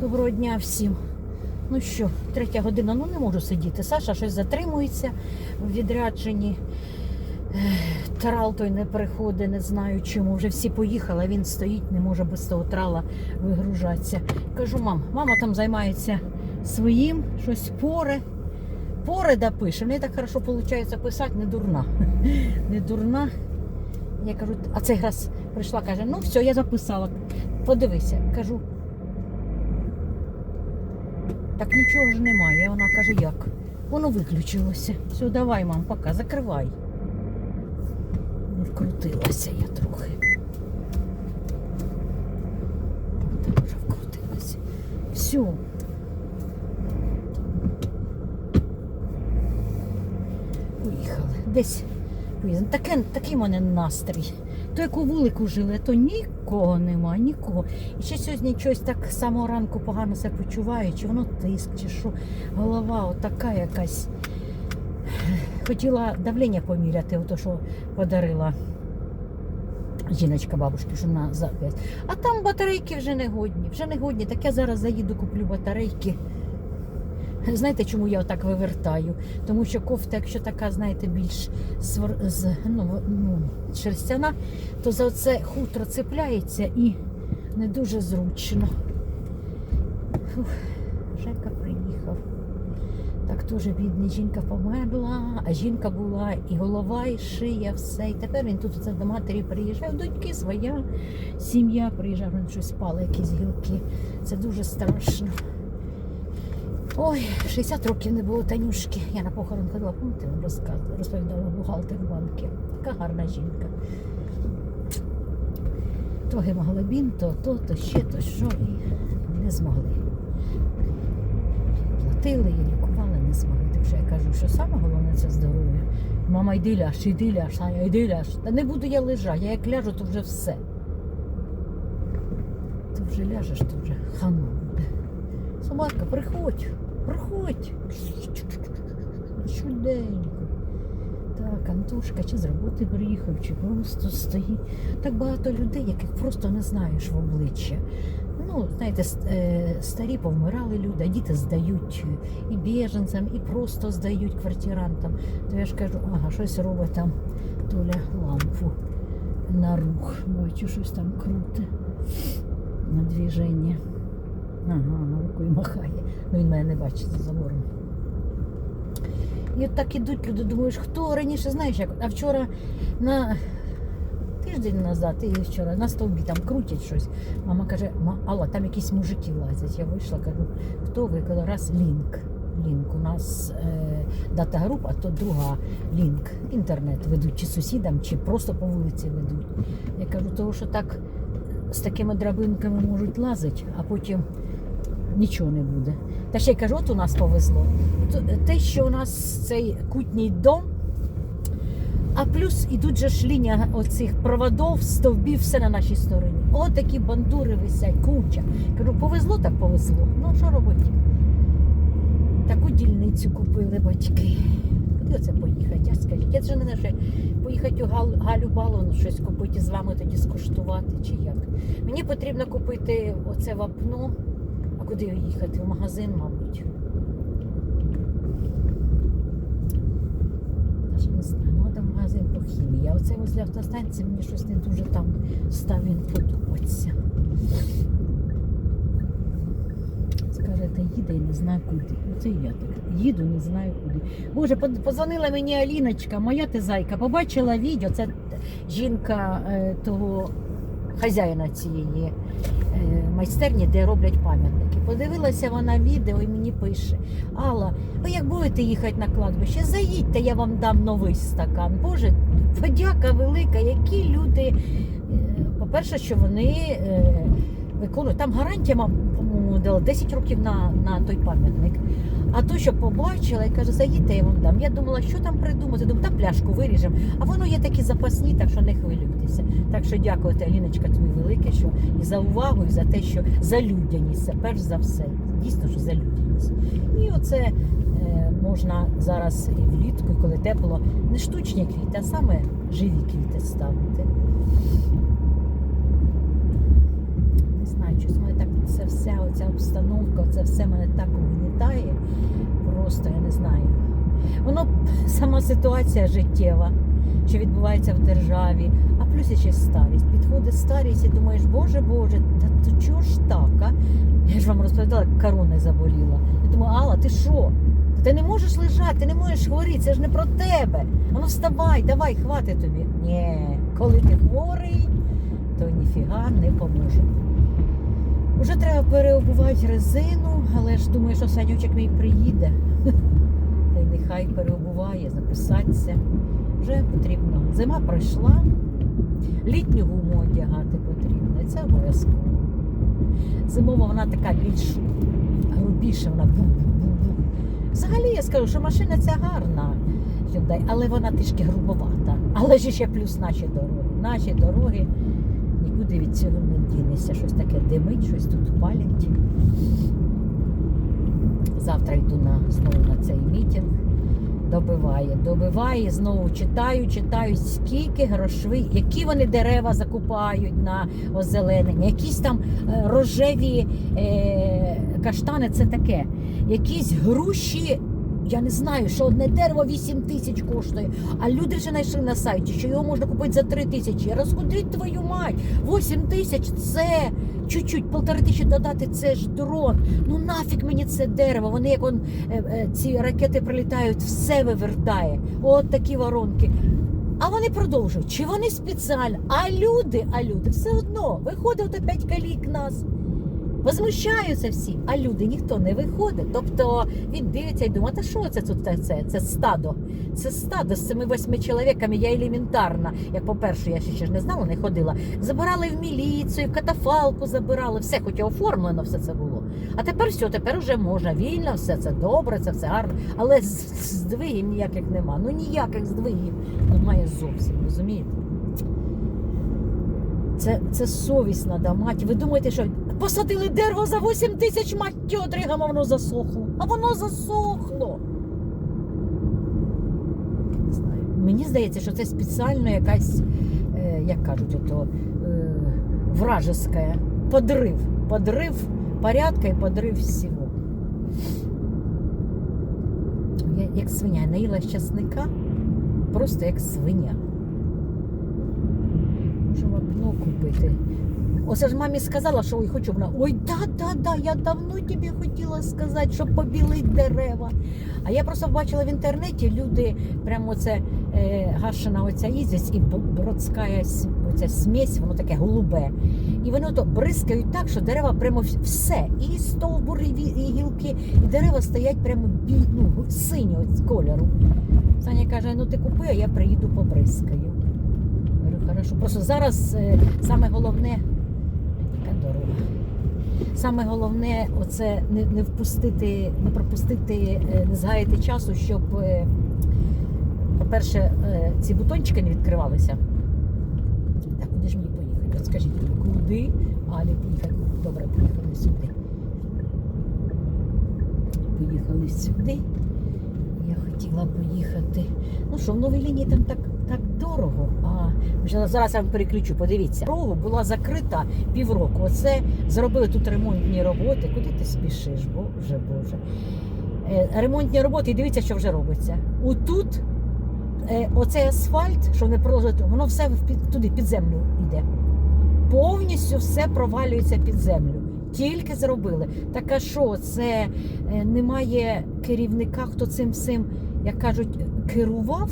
Доброго дня всім. Ну що, третя година, ну не можу сидіти. Саша щось затримується в відрядженні. Трал той не приходить, не знаю чому. Вже всі поїхали, він стоїть, не може без того трала вигружатися. Кажу, мам, мама там займається своїм, щось поре. Поре да пише. Неї так хорошо виходить писати, не дурна. Не дурна. Я кажу, а цей раз прийшла, каже, ну все, я записала. Подивися. Кажу, так нічого ж немає. Вона каже, як? Воно виключилося. Все, давай, мам, пока, закривай. Вкрутилася я трохи. Так вже вкрутилася. Все. Поїхали. Десь поїздимо. Такий мене настрій. То яку вулику жили, то нікого нема, нікого. І ще сьогодні щось так з самого ранку погано себе почуваю, чи воно тиск, чи що. Голова отака якась. Хотіла давлення поміряти, ото що подарила жіночка бабушки, що на зап'ять. А там батарейки вже не годні. Вже не годні. Так я зараз заїду, куплю батарейки. Знаєте, чому я отак вивертаю? Тому що кофта, якщо така, знаєте, більш свер... з, ну, ну, шерстяна, то за це хутро цепляється і не дуже зручно. Фух, Жека приїхав. Так теж бідний, жінка померла, а жінка була і голова, і шия, все. І тепер він тут до матері приїжджає, доньки своя сім'я приїжджає, вони щось спали, якісь гілки. Це дуже страшно. Ой, 60 років не було Танюшки. Я на похорон ходила, пам'ятаєте, вам розказувала, розповідала бухгалтер банки. Така гарна жінка. То гемоглобін, то то, то ще, то що, і не змогли. Платили і лікували, не змогли. Так що я кажу, що саме головне це здоров'я. Мама, йди ляж, йди ляж, Таня, йди ляж. Та не буду я лежати, я як ляжу, то вже все. Ти вже ляжеш, то вже хану буде. Собака, приходь, приходь. Чуденько. Так, Антошка чи з роботи приїхав, чи просто стоїть. Так багато людей, яких просто не знаєш в обличчя. Ну, знаєте, е, старі повмирали люди, а діти здають і біженцям, і просто здають квартирантам. То я ж кажу, ага, щось робить там Толя лампу на рух. Бачу, щось там круте на движення. Ага, на рукою махає. Ну він мене не бачить за забором. І от так ідуть люди, думаєш, хто раніше знаєш, як. А вчора на тиждень назад і вчора на стовбі там крутять щось. Мама каже, «Ма- Алла, там якісь мужики лазять. Я вийшла, кажу, хто ви? Раз лінк. Лінк. У нас е, дата група, а то друга лінк. Інтернет ведуть, чи сусідам, чи просто по вулиці ведуть. Я кажу, того, що так з такими драбинками можуть лазити, а потім нічого не буде. Та ще й кажу, от у нас повезло. Те, що у нас цей кутній дом, а плюс ідуть же ж лінія оцих проводов, стовбів, все на нашій стороні. От такі бандури висять, куча. Кажу, повезло так повезло. Ну що робити? Таку дільницю купили батьки. Куди оце поїхати? А скажіть, я вже не знаю, поїхати у Гал- Галю Балону щось купити з вами тоді скуштувати чи як. Мені потрібно купити оце вапно. А куди їхати? В магазин, мабуть. Навіть не знаю, ну там магазин по хімії. А оце возле автостанції мені щось не дуже там став він подобатися. Скажете, їде і не знаю куди. Оце і я так. Їду, не знаю куди. Боже, подзвонила мені Аліночка, моя ти зайка, побачила відео. Це жінка е, того хазяїна цієї майстерні, де роблять пам'ятники. Подивилася вона відео і мені пише: Алла, ви як будете їхати на кладбище, заїдьте, я вам дам новий стакан. Боже, подяка велика, які люди. е, По-перше, що вони е, виконують. Там гарантія, мам, по-моєму, дала 10 років на, на той пам'ятник. А то, що побачила, і каже, заїдьте, я вам дам. Я думала, що там придумати. Думаю, та пляшку виріжемо. А воно є такі запасні, так що не хвилюйтеся. Так що дякувати, Аліночка, тобі велике, що і за увагу, і за те, що за людяність, це перш за все. Дійсно, що за людяність. І оце е, можна зараз і влітку, коли тепло, не штучні квіти, а саме живі квіти ставити. Не знаю, щось мене так це вся оця обстановка, це все мене так угнітає. Просто я не знаю. Воно сама ситуація життєва, що відбувається в державі, а плюс ще старість. Підходить старість і думаєш, боже Боже, та то чого ж так? А? Я ж вам розповідала, як корона заболіла. Я думаю, Алла, ти що? Ти не можеш лежати, ти не можеш хворіти, це ж не про тебе. Ну вставай, давай, хватить тобі. Ні, коли ти хворий, то ніфіга не поможе. Уже треба переобувати резину, але ж думаю, що Санючок мій приїде. Та й нехай переобуває, записатися. Вже потрібно. Зима пройшла, літню гуму одягати потрібно. І це обов'язково. Зимова вона така більш грубіша, вона бу-бу-бу-бу. Взагалі я скажу, що машина ця гарна, але вона трішки грубовата. Але ж ще плюс наші дороги. Наші дороги нікуди від цього не дінешся. Щось таке димить, щось тут палять. Завтра йду на, знову на цей мітинг. Добиває, добиває, знову читаю, читаю, скільки грошей, які вони дерева закупають на озеленення, якісь там е, рожеві е, каштани, це таке, якісь груші. Я не знаю, що одне дерево 8 тисяч коштує, а люди вже знайшли на сайті, що його можна купити за 3 тисячі. Розходить твою мать! 8 тисяч це чуть-чуть, полтори тисячі додати, це ж дрон. Ну нафіг мені це дерево. Вони як он, е, е, ці ракети прилітають, все вивертає. От такі воронки. А вони продовжують. Чи вони спеціально? А люди, а люди все одно виходить опять калік нас. Возмущаються всі, а люди ніхто не виходить. Тобто він дивиться і думає, та що це тут це? Це стадо. Це стадо з цими восьми чоловіками. Я елементарна. Як по-перше, я ще, ж не знала, не ходила. Забирали в міліцію, в катафалку забирали, все, хоч і оформлено все це було. А тепер все, тепер вже можна вільно, все це добре, це все гарно. Але здвигів ніяких нема. Ну ніяких здвигів немає зовсім, розумієте? Це, це совість надо мати. Ви думаєте, що посадили дерево за 8 тисяч мать тьодригам, а воно засохло. А воно засохло. Мені здається, що це спеціально якась, е, як кажуть, ото, е, вражеська подрив. Подрив порядка і подрив всього. Я як свиня наїла щасника, просто як свиня. Можу вапно купити. Оце ж мамі сказала, що ой, хочу вона. Ой, да, да, да, я давно тобі хотіла сказати, щоб побілити дерева. А я просто бачила в інтернеті, люди прямо це е, гашена оця ізість і бродська оця смесь, воно таке голубе. І воно то бризкають так, що дерева прямо все. І стовбури, і гілки, і дерева стоять прямо бі, ну, синього кольору. Саня каже, ну ти купи, а я приїду побризкаю. Хорошо. Просто зараз е, саме головне, яка дорога. Саме головне, оце не, не впустити, не пропустити, е, не згаяти часу, щоб, е, по-перше, ці бутончики не відкривалися. Так, куди ж мені поїхати? От скажіть куди? Алі, поїхали. Добре, поїхали сюди. Поїхали сюди. Я хотіла поїхати. Ну що, в новій лінії там так, так дорого. А вже зараз я вам переключу, подивіться. Дорога була закрита півроку. Оце зробили тут ремонтні роботи. Куди ти спішиш? Боже, Боже. Е, ремонтні роботи, і дивіться, що вже робиться. Отут е, оцей асфальт, що вони проложили, воно все туди під землю йде. Повністю все провалюється під землю. Тільки зробили. Так а що, це е, немає керівника, хто цим всім, як кажуть, керував?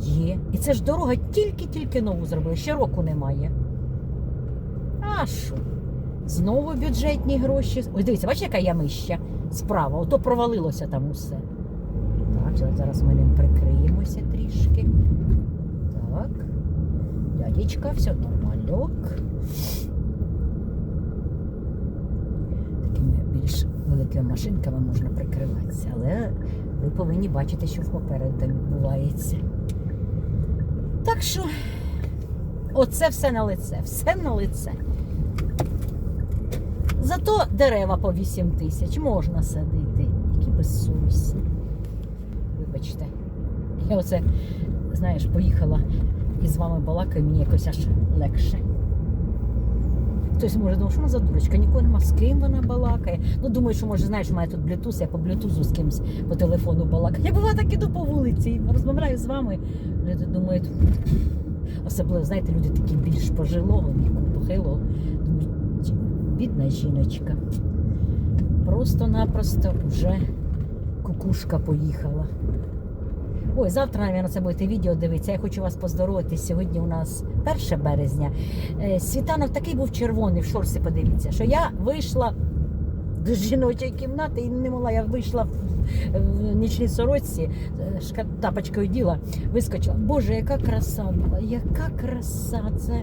Є. І це ж дорога тільки-тільки нову зробили, ще року немає. А що? Знову бюджетні гроші. Ось дивіться, бачите, яка ямища справа, ото провалилося там усе. Так, зараз- ми ним прикриємося трішки. Так. Дядечка, все нормальок. Такими більш великими машинками можна прикриватися, але ви повинні бачити, що попереду відбувається. Так що, оце все на лице, все на лице. Зато дерева по 8 тисяч можна садити. Які безсовісні. Вибачте. Я оце, знаєш, поїхала і з вами балакаю, мені якось аж легше. Хтось може думати, що вона за дурочка, нікого нема, з ким вона балакає. Ну, думаю, що може, знаєш, має тут блютуз, я по блютузу з кимось по телефону балакаю. Я була так іду по вулиці, розмовляю з вами. Люди думають, особливо, знаєте, люди такі більш пожилого віку, похилого. Думають, бідна жіночка. Просто-напросто вже кукушка поїхала. Ой, завтра, мабуть, це будете відео дивитися. Я хочу вас поздоровити. Сьогодні у нас 1 березня. Е, Світанок такий був червоний в шорсі, подивіться, що я вийшла до жіночої кімнати і не могла. Я вийшла в, нічній сорочці, е, тапочкою діла, вискочила. Боже, яка краса була, яка краса. Це.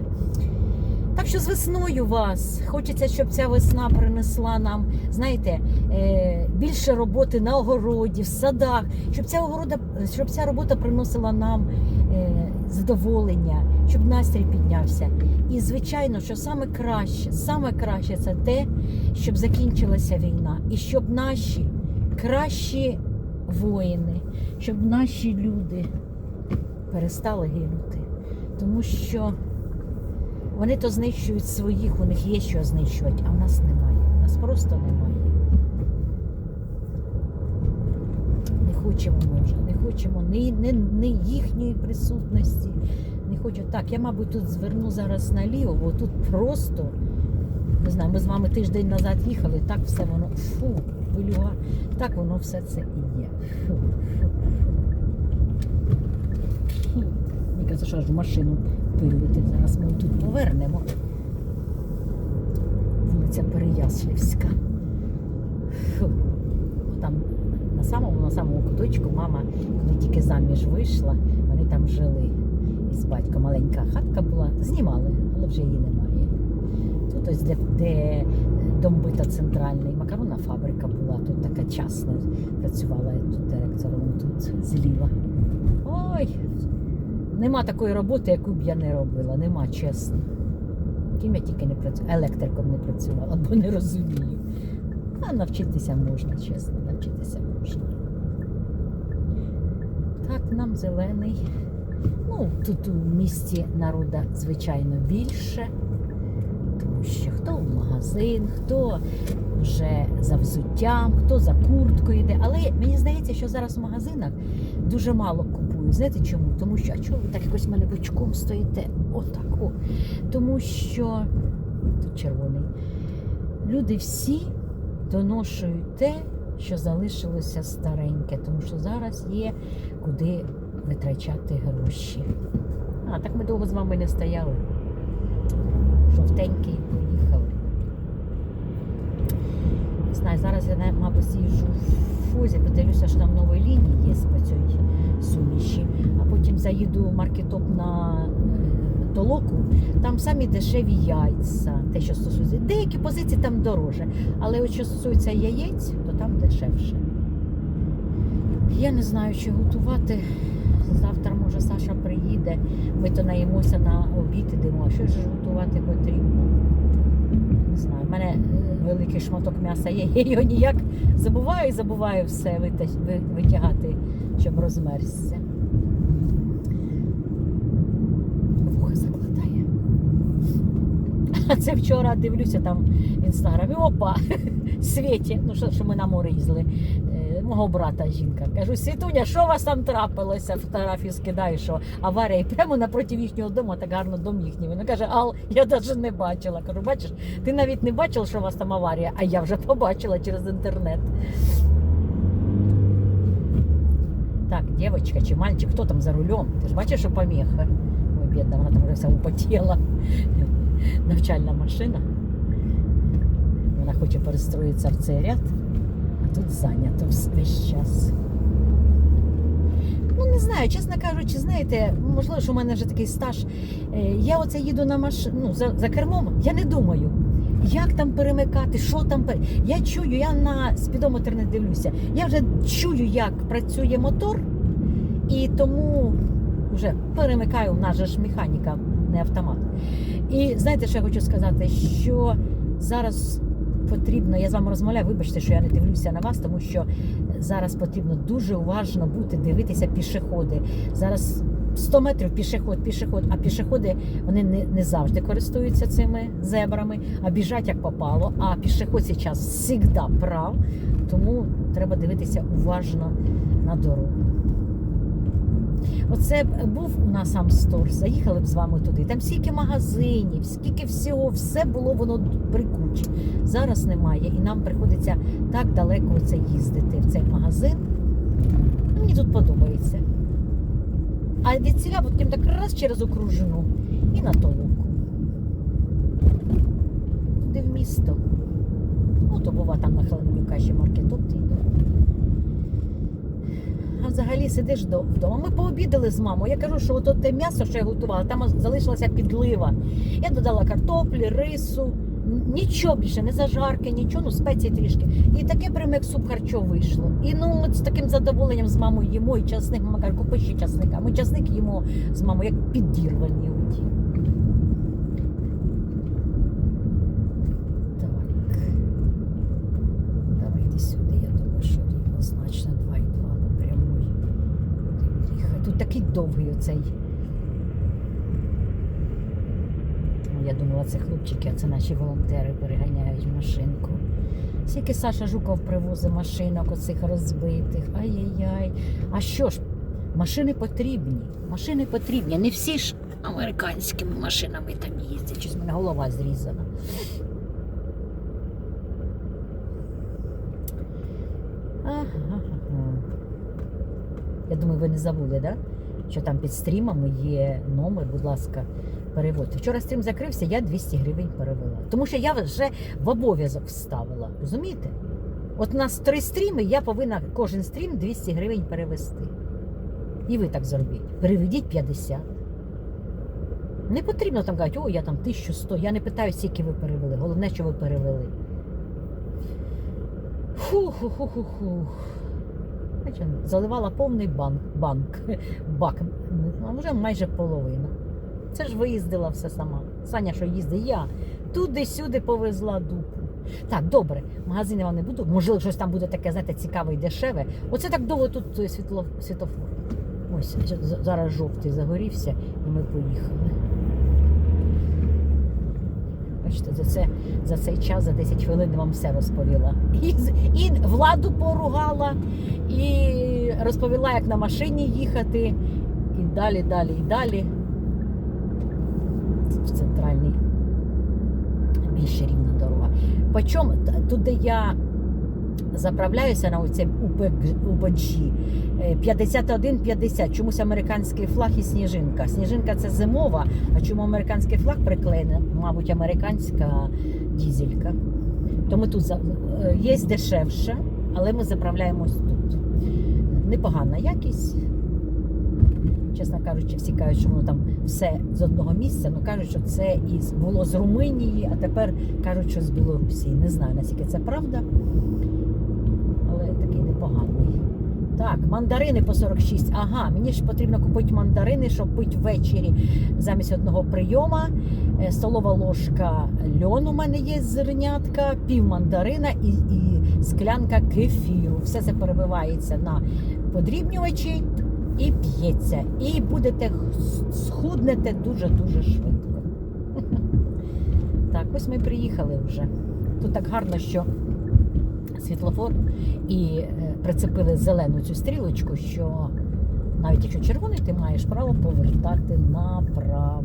Так що з весною вас. Хочеться, щоб ця весна принесла нам, знаєте, е, більше роботи на огороді, в садах, щоб ця огорода, щоб ця робота приносила нам е, задоволення, щоб настрій піднявся. І звичайно, що саме краще, саме краще це те, щоб закінчилася війна, і щоб наші кращі воїни, щоб наші люди перестали гинути. Тому що вони то знищують своїх, у них є що знищувати, а в нас немає. У нас просто немає. Не хочемо ми вже, не хочемо ні, ні, ні їхньої присутності. Не хочу. Так, я, мабуть, тут зверну зараз наліво, бо тут просто, не знаю, ми з вами тиждень назад їхали, так все воно фу, вилюга, так воно все це і є. Фу, кажеться, що аж в машину пилити. Зараз ми тут повернемо. Вулиця Переяслівська. Фу. Там на самому на самому куточку мама, коли тільки заміж вийшла, вони там жили із батьком. Маленька хатка була, знімали, але вже її немає. Тут ось де, де домбита центральний, макаронна фабрика була, тут така частна працювала тут директором тут зліва. Ой, Нема такої роботи, яку б я не робила. Нема, чесно. Ким я тільки не працювала, електриком не працювала, бо не розумію. А навчитися можна, чесно, навчитися можна. Так, нам зелений. Ну, тут у місті народа, звичайно, більше. Тому що хто в магазин, хто вже за взуттям, хто за курткою йде. Але мені здається, що зараз в магазинах дуже мало купують. Знаєте чому? Тому що, а чого ви так якось мене бочком стоїте? Отак, о. Тому що тут червоний. Люди всі доношують те, що залишилося стареньке, тому що зараз є куди витрачати гроші. А, так ми довго з вами не стояли. Жовтенький поїхали. Не знаю, зараз я, мабуть, з'їжджу в фузі, подивлюся, що там нові лінії є по цій суміші, а потім заїду в маркетоп на е. Там самі дешеві яйця, те, що стосується. Деякі позиції там дороже, але от що стосується яєць, то там дешевше. Я не знаю, що готувати. Завтра, може, Саша приїде. Ми то наїмося на обід ідемо. А що ж готувати потрібно? Не знаю. У мене е, великий шматок м'яса є. Я його ніяк забуваю і забуваю все витягати, щоб розмерзся. Це вчора дивлюся там в інстаграмі. Опа! Світі, ну що, що ми на море їздили. Е, Мого брата жінка. Кажу, Світуня, що у вас там трапилося? Фотографію скидаю, що аварія прямо напроти їхнього дому, так гарно дом їхній. Вона каже, Ал, я навіть не бачила. Кажу, бачиш, ти навіть не бачила, що у вас там аварія, а я вже побачила через інтернет. Так, дівчинка чи мальчик, хто там за рулем? Ти ж бачиш, що поміха? Ой, бідна, вона там вже вся употіла. Навчальна машина. Вона хоче перестроїтися в цей ряд, а тут зайнято весь час. Ну, не знаю, чесно кажучи, знаєте, можливо, що в мене вже такий стаж. Е, Я оце їду на маш... ну, за, за кермом, я не думаю. Як там перемикати, що там. Я чую, я на спідометр не дивлюся. Я вже чую, як працює мотор, і тому вже перемикаю, в нас же ж механіка, не автомат. І знаєте, що я хочу сказати, що зараз потрібно, я з вами розмовляю, вибачте, що я не дивлюся на вас, тому що зараз потрібно дуже уважно бути, дивитися пішоходи. Зараз 100 метрів пішоход, пішоход, а пішоходи вони не, не завжди користуються цими зебрами, а біжать як попало. А пішоход зараз завжди прав, тому треба дивитися уважно на дорогу. Оце був у нас Амстор, заїхали б з вами туди. Там стільки магазинів, скільки всього, все було воно при кучі. Зараз немає, і нам приходиться так далеко оце їздити в цей магазин. Мені тут подобається. А від ціля потім так раз через окружину і на толоку. Туди в місто. Ну, то бува там на Хеленюка ще маркетоп йде. А взагалі сидиш вдома. Ми пообідали з мамою. Я кажу, що от те м'ясо, що я готувала, там залишилася підлива. Я додала картоплі, рису, нічого більше, не зажарки, нічого, ну спеції трішки. І таке прямо як суп харчо вийшло. І ну от з таким задоволенням з мамою їмо, і часник, мама каже, купи ще часника. Ми часник їмо з мамою, як підірвані оті. Так. Давай йди сюди, я думаю, що однозначно 2,2 по прямой. Їхати. Тут такий довгий оцей. Я думала, це хлопчики, а це наші волонтери переганяють машинку. Скільки Саша Жуков привозить машинок оцих розбитих. Ай-яй-яй. А що ж, машини потрібні. Машини потрібні. Не всі ж американськими машинами там їздять. Щось в мене голова зрізана. Ага. Я думаю, ви не забули, да? Що там під стрімами є номер, будь ласка, переводьте. Вчора стрім закрився, я 200 гривень перевела. Тому що я вже в обов'язок вставила. Розумієте? От у нас три стріми, я повинна кожен стрім 200 гривень перевести. І ви так зробіть. Переведіть 50. Не потрібно там казати, о, я там 1100. Я не питаю, скільки ви перевели. Головне, що ви перевели. Фух-фух-фух-фух. Заливала повний банк, банк, бак, а вже майже половина. Це ж виїздила все сама. Саня, що їздить, я туди-сюди повезла дупу. Так, добре, магазини вам не буду. Можливо, щось там буде таке, знаєте, цікаве і дешеве. Оце так довго тут е, світло, світлофор. Ось зараз жовтий загорівся, і ми поїхали. Бачите, за, це, за цей час, за 10 хвилин вам все розповіла. І, і владу поругала, і розповіла, як на машині їхати, і далі, далі, і далі. В центральний більше рівна дорога. Почому туди я заправляюся на оцей УПГ 51-50, чомусь американський флаг і сніжинка. Сніжинка це зимова, а чому американський флаг приклеєний? Мабуть, американська дізелька. Тому тут е, є дешевше, але ми заправляємось тут. Непогана якість. Чесно кажучи, всі кажуть, що воно там все з одного місця. Ну кажуть, що це із було з Румунії, а тепер кажуть, що з Білорусі. Не знаю, наскільки це правда, але такий непоганий. Так, мандарини по 46. Ага, мені ж потрібно купити мандарини, щоб пити ввечері замість одного прийома. Е, Столова ложка льону у мене є зернятка, пів мандарина і, і склянка кефіру. Все це перебивається на подрібнювачі і п'ється. І будете схуднете дуже-дуже швидко. Так, ось ми приїхали вже. Тут так гарно, що світлофор і е, прицепили зелену цю стрілочку, що навіть якщо червоний, ти маєш право повертати направо.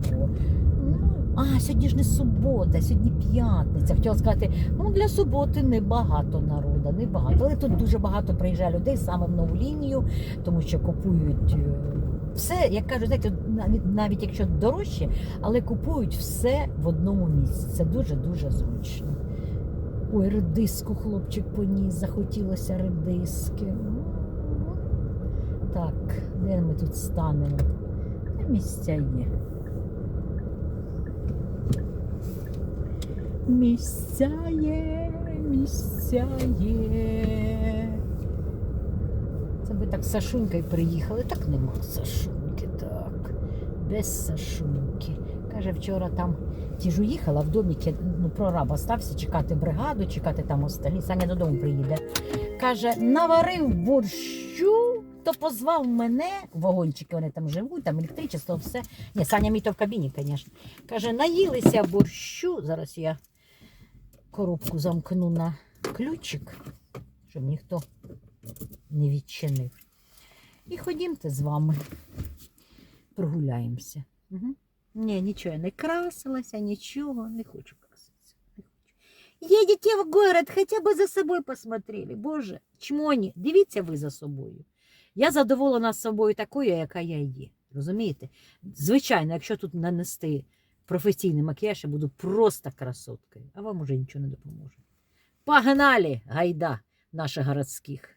Ну, а, сьогодні ж не субота, сьогодні п'ятниця. Хотіла сказати, ну для суботи небагато народу, небагато. Але тут дуже багато приїжджає людей саме в нову лінію, тому що купують е, все, як кажуть, знаєте, навіть, навіть якщо дорожче, але купують все в одному місці. Це дуже-дуже зручно. Ой, редиску хлопчик поніс, захотілося редиски. Так, де ми тут станемо? Та Місця є. Місця є, місця є. Це ми так з Сашунькою приїхали. Так нема Сашуньки, так. Без Сашуньки. Каже, вчора там ті ж уїхала в доміки, ну, прораб остався чекати бригаду, чекати там остальні. Саня додому приїде. Каже, наварив борщу, то позвав мене, вагончики вони там живуть, там електричество, все. Ні, Саня мій то в кабіні, звісно. Каже, наїлися борщу. Зараз я коробку замкну на ключик, щоб ніхто не відчинив. І ходімте з вами. Прогуляємося. Угу. Ні, нічого, я не красилася, нічого. Не хочу. Їдете в город, хоча б за собою посмотрели. Боже, чмоні, дивіться ви за собою. Я задоволена собою такою, яка я є. Розумієте? Звичайно, якщо тут нанести професійний макіяж, я буду просто красоткою, а вам уже нічого не допоможе. Погнали, гайда наших городських.